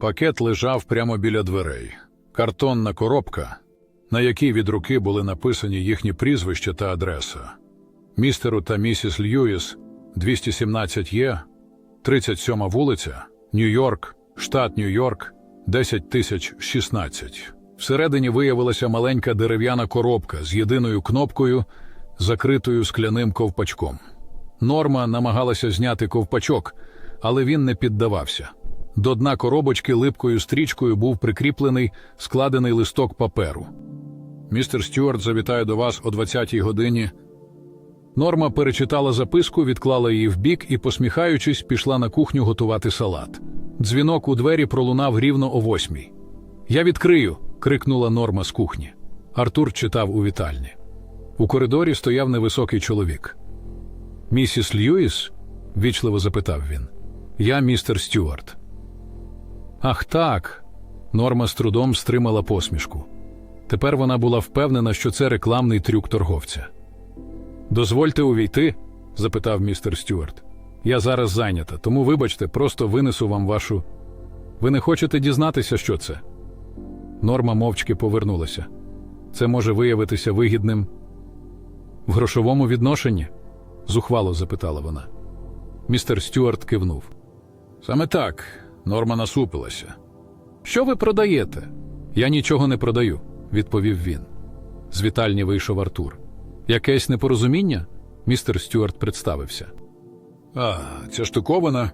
Пакет лежав прямо біля дверей. Картонна коробка, на якій від руки були написані їхні прізвища та адреса. Містеру та місіс Льюіс, 217 Є, 37 вулиця, Нью-Йорк, штат Нью-Йорк, 10016. Всередині виявилася маленька дерев'яна коробка з єдиною кнопкою, закритою скляним ковпачком. Норма намагалася зняти ковпачок, але він не піддавався. До дна коробочки липкою стрічкою був прикріплений складений листок паперу. Містер Стюарт завітає до вас о 20-й годині. Норма перечитала записку, відклала її вбік і, посміхаючись, пішла на кухню готувати салат. Дзвінок у двері пролунав рівно о восьмій. Я відкрию. крикнула Норма з кухні. Артур читав у вітальні. У коридорі стояв невисокий чоловік. Місіс Льюіс? вічливо запитав він. Я містер Стюарт. Ах так. Норма з трудом стримала посмішку. Тепер вона була впевнена, що це рекламний трюк торговця. Дозвольте увійти? запитав містер Стюарт. Я зараз зайнята, тому вибачте, просто винесу вам вашу. Ви не хочете дізнатися, що це? Норма мовчки повернулася. Це може виявитися вигідним. В грошовому відношенні? зухвало запитала вона. Містер Стюарт кивнув. Саме так, Норма насупилася. Що ви продаєте? Я нічого не продаю, відповів він. З вітальні вийшов Артур. Якесь непорозуміння? Містер Стюарт представився. А, ця штукована.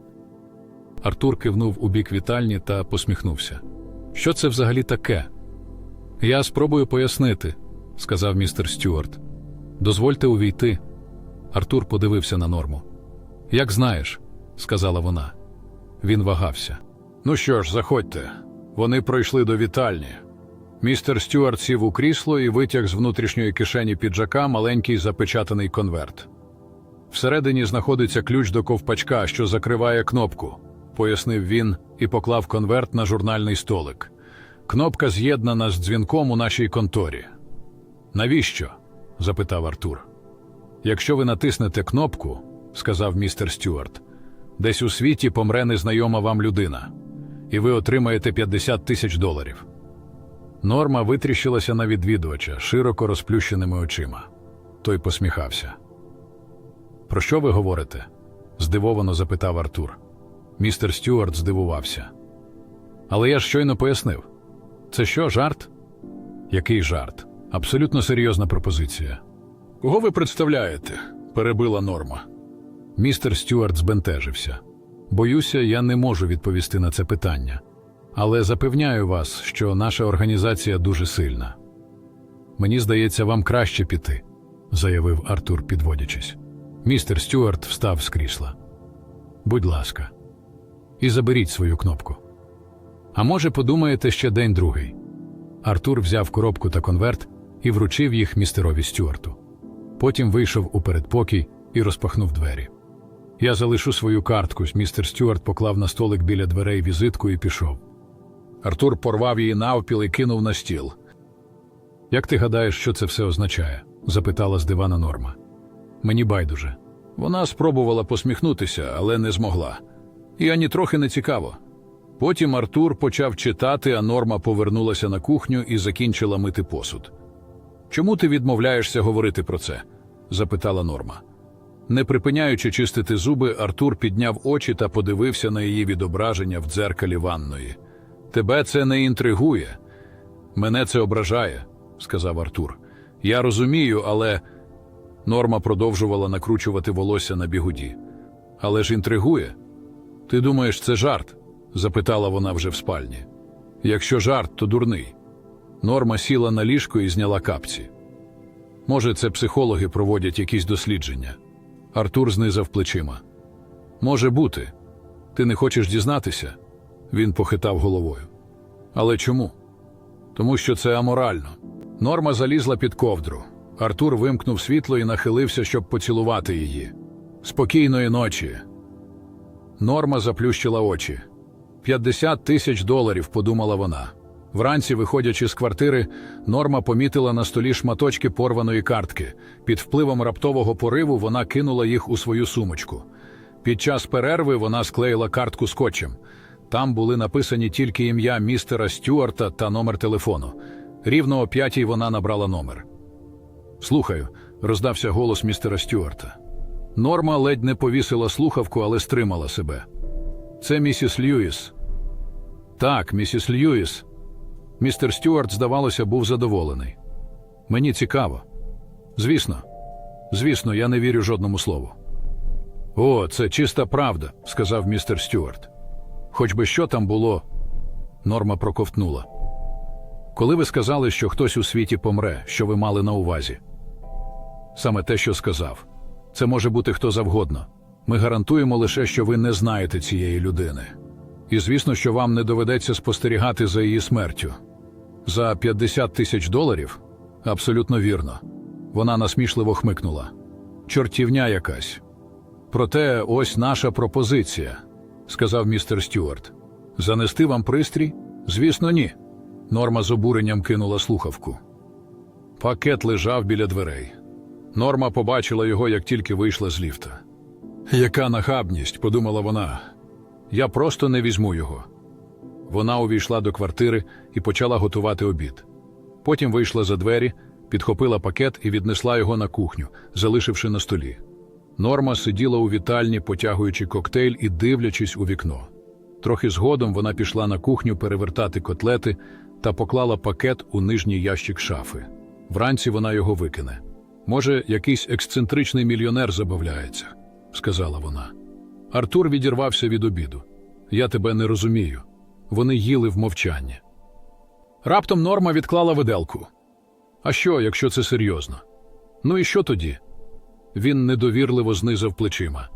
Артур кивнув у бік вітальні та посміхнувся. Що це взагалі таке? Я спробую пояснити, сказав містер Стюарт. Дозвольте увійти. Артур подивився на норму. Як знаєш, сказала вона. Він вагався. Ну що ж, заходьте. Вони пройшли до вітальні. Містер Стюарт сів у крісло і витяг з внутрішньої кишені піджака маленький запечатаний конверт. Всередині знаходиться ключ до ковпачка, що закриває кнопку, пояснив він і поклав конверт на журнальний столик. Кнопка з'єднана з дзвінком у нашій конторі. Навіщо? запитав Артур. Якщо ви натиснете кнопку, сказав містер Стюарт, десь у світі помре незнайома вам людина, і ви отримаєте 50 тисяч доларів. Норма витріщилася на відвідувача широко розплющеними очима. Той посміхався. Про що ви говорите? здивовано запитав Артур. Містер Стюарт здивувався. Але я ж щойно пояснив. Це що, жарт? Який жарт? Абсолютно серйозна пропозиція. Кого ви представляєте? перебила норма. Містер Стюарт збентежився. Боюся, я не можу відповісти на це питання. Але запевняю вас, що наша організація дуже сильна. Мені здається, вам краще піти, заявив Артур, підводячись. Містер Стюарт встав з крісла. Будь ласка, і заберіть свою кнопку. А може, подумаєте ще день другий. Артур взяв коробку та конверт і вручив їх містерові Стюарту. Потім вийшов у передпокій і розпахнув двері. Я залишу свою картку. Містер Стюарт поклав на столик біля дверей візитку і пішов. Артур порвав її навпіл і кинув на стіл. Як ти гадаєш, що це все означає? запитала з дивана Норма. Мені байдуже. Вона спробувала посміхнутися, але не змогла. І ані трохи не цікаво. Потім Артур почав читати, а Норма повернулася на кухню і закінчила мити посуд. Чому ти відмовляєшся говорити про це? запитала Норма. Не припиняючи чистити зуби, Артур підняв очі та подивився на її відображення в дзеркалі ванної. Тебе це не інтригує. Мене це ображає, сказав Артур. Я розумію, але. Норма продовжувала накручувати волосся на бігуді. Але ж інтригує. Ти думаєш, це жарт? запитала вона вже в спальні. Якщо жарт, то дурний. Норма сіла на ліжко і зняла капці. Може, це психологи проводять якісь дослідження. Артур знизав плечима. Може бути. Ти не хочеш дізнатися? Він похитав головою. Але чому? Тому що це аморально. Норма залізла під ковдру. Артур вимкнув світло і нахилився, щоб поцілувати її. Спокійної ночі. Норма заплющила очі. П'ятдесят тисяч доларів, подумала вона. Вранці, виходячи з квартири, Норма помітила на столі шматочки порваної картки. Під впливом раптового пориву вона кинула їх у свою сумочку. Під час перерви вона склеїла картку скотчем. Там були написані тільки ім'я містера Стюарта та номер телефону. Рівно о п'ятій вона набрала номер. Слухаю, роздався голос містера Стюарта. Норма ледь не повісила слухавку, але стримала себе. Це місіс Льюіс. Так, місіс Льюіс. Містер Стюарт, здавалося, був задоволений. Мені цікаво. Звісно, звісно, я не вірю жодному слову. О, це чиста правда, сказав містер Стюарт. Хоч би що там було, норма проковтнула. Коли ви сказали, що хтось у світі помре, що ви мали на увазі? Саме те, що сказав. Це може бути хто завгодно. Ми гарантуємо лише, що ви не знаєте цієї людини. І звісно, що вам не доведеться спостерігати за її смертю. За 50 тисяч доларів? Абсолютно вірно. Вона насмішливо хмикнула. Чортівня якась. Проте ось наша пропозиція, сказав містер Стюарт. Занести вам пристрій? Звісно, ні. Норма з обуренням кинула слухавку. Пакет лежав біля дверей. Норма побачила його, як тільки вийшла з ліфта. Яка нахабність, подумала вона. Я просто не візьму його. Вона увійшла до квартири і почала готувати обід. Потім вийшла за двері, підхопила пакет і віднесла його на кухню, залишивши на столі. Норма сиділа у вітальні, потягуючи коктейль і дивлячись у вікно. Трохи згодом вона пішла на кухню перевертати котлети та поклала пакет у нижній ящик шафи. Вранці вона його викине. Може, якийсь ексцентричний мільйонер забавляється, сказала вона. Артур відірвався від обіду. Я тебе не розумію. Вони їли в мовчанні. Раптом норма відклала виделку. А що, якщо це серйозно? Ну і що тоді? Він недовірливо знизав плечима.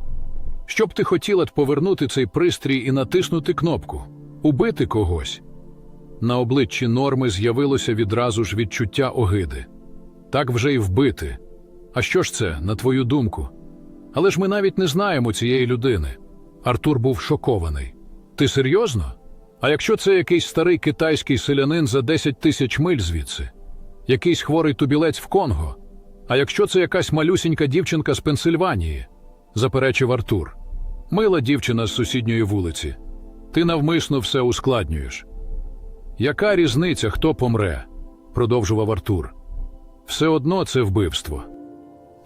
Що б ти хотіла повернути цей пристрій і натиснути кнопку, убити когось? На обличчі норми з'явилося відразу ж відчуття огиди. Так вже й вбити. А що ж це, на твою думку? Але ж ми навіть не знаємо цієї людини. Артур був шокований. Ти серйозно? А якщо це якийсь старий китайський селянин за 10 тисяч миль звідси? Якийсь хворий тубілець в Конго? А якщо це якась малюсінька дівчинка з Пенсильванії? заперечив Артур. Мила дівчина з сусідньої вулиці. Ти навмисно все ускладнюєш. Яка різниця, хто помре? продовжував Артур. Все одно це вбивство.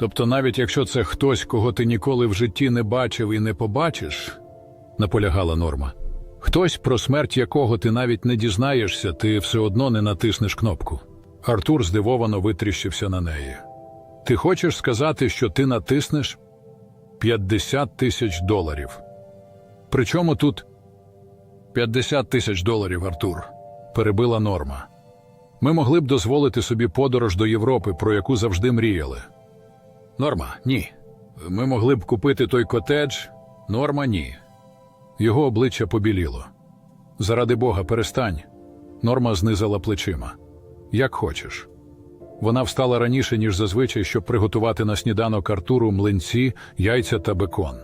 Тобто, навіть якщо це хтось, кого ти ніколи в житті не бачив і не побачиш, наполягала норма. Хтось, про смерть якого ти навіть не дізнаєшся, ти все одно не натиснеш кнопку. Артур здивовано витріщився на неї. Ти хочеш сказати, що ти натиснеш 50 тисяч доларів. Причому тут 50 тисяч доларів, Артур, перебила норма. Ми могли б дозволити собі подорож до Європи, про яку завжди мріяли. Норма, ні. Ми могли б купити той котедж. Норма, ні. Його обличчя побіліло. Заради Бога, перестань. Норма знизала плечима. Як хочеш. Вона встала раніше, ніж зазвичай, щоб приготувати на сніданок Артуру млинці, яйця та бекон.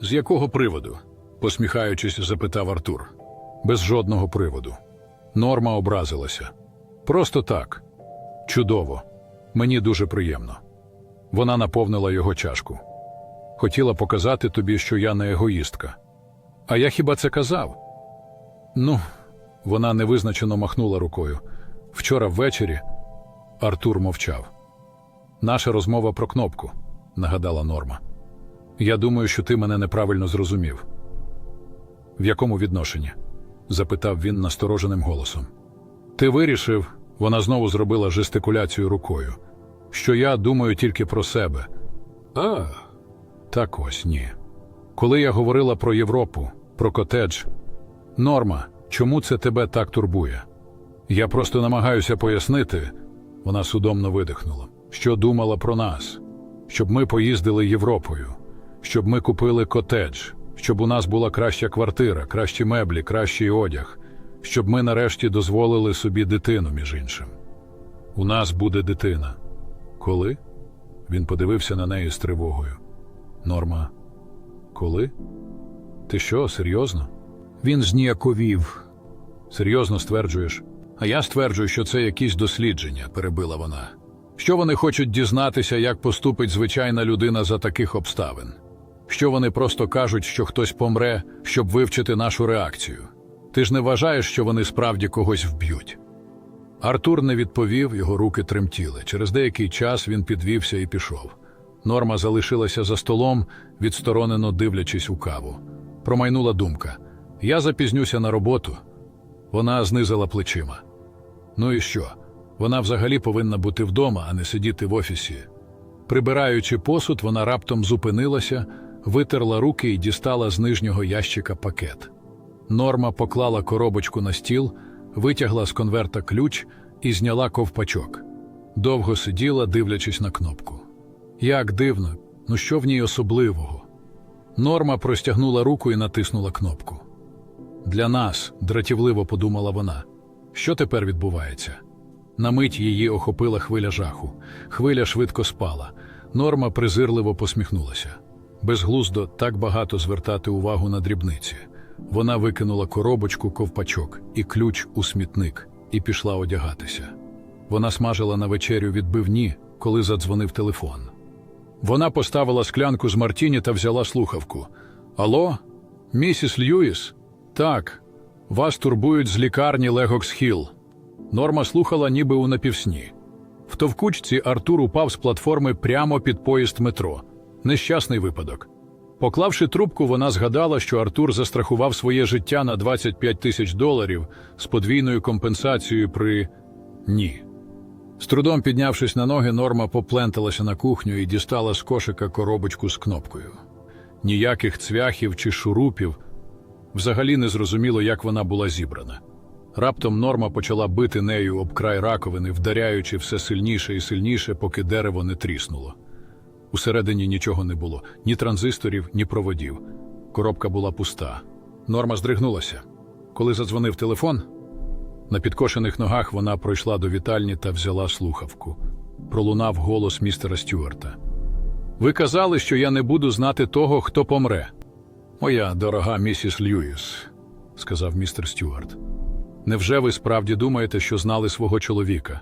З якого приводу? посміхаючись, запитав Артур. Без жодного приводу. Норма образилася. Просто так. Чудово. Мені дуже приємно. Вона наповнила його чашку. Хотіла показати тобі, що я не егоїстка. А я хіба це казав? Ну, вона невизначено махнула рукою. Вчора ввечері Артур мовчав. Наша розмова про кнопку, нагадала Норма. Я думаю, що ти мене неправильно зрозумів. В якому відношенні? запитав він настороженим голосом. Ти вирішив, вона знову зробила жестикуляцію рукою, що я думаю тільки про себе. А, так ось ні. Коли я говорила про Європу, про котедж, Норма, чому це тебе так турбує? Я просто намагаюся пояснити, вона судомно видихнула, що думала про нас, щоб ми поїздили Європою, щоб ми купили котедж, щоб у нас була краща квартира, кращі меблі, кращий одяг, щоб ми нарешті дозволили собі дитину, між іншим. У нас буде дитина. Коли? Він подивився на неї з тривогою. Норма. Коли? Ти що, серйозно? Він зніяковів. Серйозно стверджуєш? А я стверджую, що це якісь дослідження, перебила вона. Що вони хочуть дізнатися, як поступить звичайна людина за таких обставин? Що вони просто кажуть, що хтось помре, щоб вивчити нашу реакцію? Ти ж не вважаєш, що вони справді когось вб'ють? Артур не відповів, його руки тремтіли. Через деякий час він підвівся і пішов. Норма залишилася за столом, відсторонено дивлячись у каву. Промайнула думка. Я запізнюся на роботу. Вона знизила плечима. Ну і що? Вона взагалі повинна бути вдома, а не сидіти в офісі. Прибираючи посуд, вона раптом зупинилася, витерла руки і дістала з нижнього ящика пакет. Норма поклала коробочку на стіл, витягла з конверта ключ і зняла ковпачок. Довго сиділа, дивлячись на кнопку. Як дивно, ну що в ній особливого? Норма простягнула руку і натиснула кнопку. Для нас, дратівливо подумала вона. Що тепер відбувається? На мить її охопила хвиля жаху. Хвиля швидко спала. Норма презирливо посміхнулася. Безглуздо так багато звертати увагу на дрібниці. Вона викинула коробочку ковпачок і ключ у смітник і пішла одягатися. Вона смажила на вечерю відбивні, коли задзвонив телефон. Вона поставила склянку з Мартіні та взяла слухавку. Алло, місіс Льюіс? Так, вас турбують з лікарні Легокс Хілл. Норма слухала ніби у напівсні. В товкучці Артур упав з платформи прямо під поїзд метро. Нещасний випадок. Поклавши трубку, вона згадала, що Артур застрахував своє життя на 25 тисяч доларів з подвійною компенсацією при ні. З трудом піднявшись на ноги, Норма попленталася на кухню і дістала з кошика коробочку з кнопкою. Ніяких цвяхів чи шурупів. Взагалі не зрозуміло, як вона була зібрана. Раптом Норма почала бити нею об край раковини, вдаряючи все сильніше і сильніше, поки дерево не тріснуло. Усередині нічого не було ні транзисторів, ні проводів. Коробка була пуста. Норма здригнулася. Коли задзвонив телефон, на підкошених ногах вона пройшла до вітальні та взяла слухавку. Пролунав голос містера Стюарта. Ви казали, що я не буду знати того, хто помре. Моя дорога місіс Льюіс, сказав містер Стюарт. Невже ви справді думаєте, що знали свого чоловіка?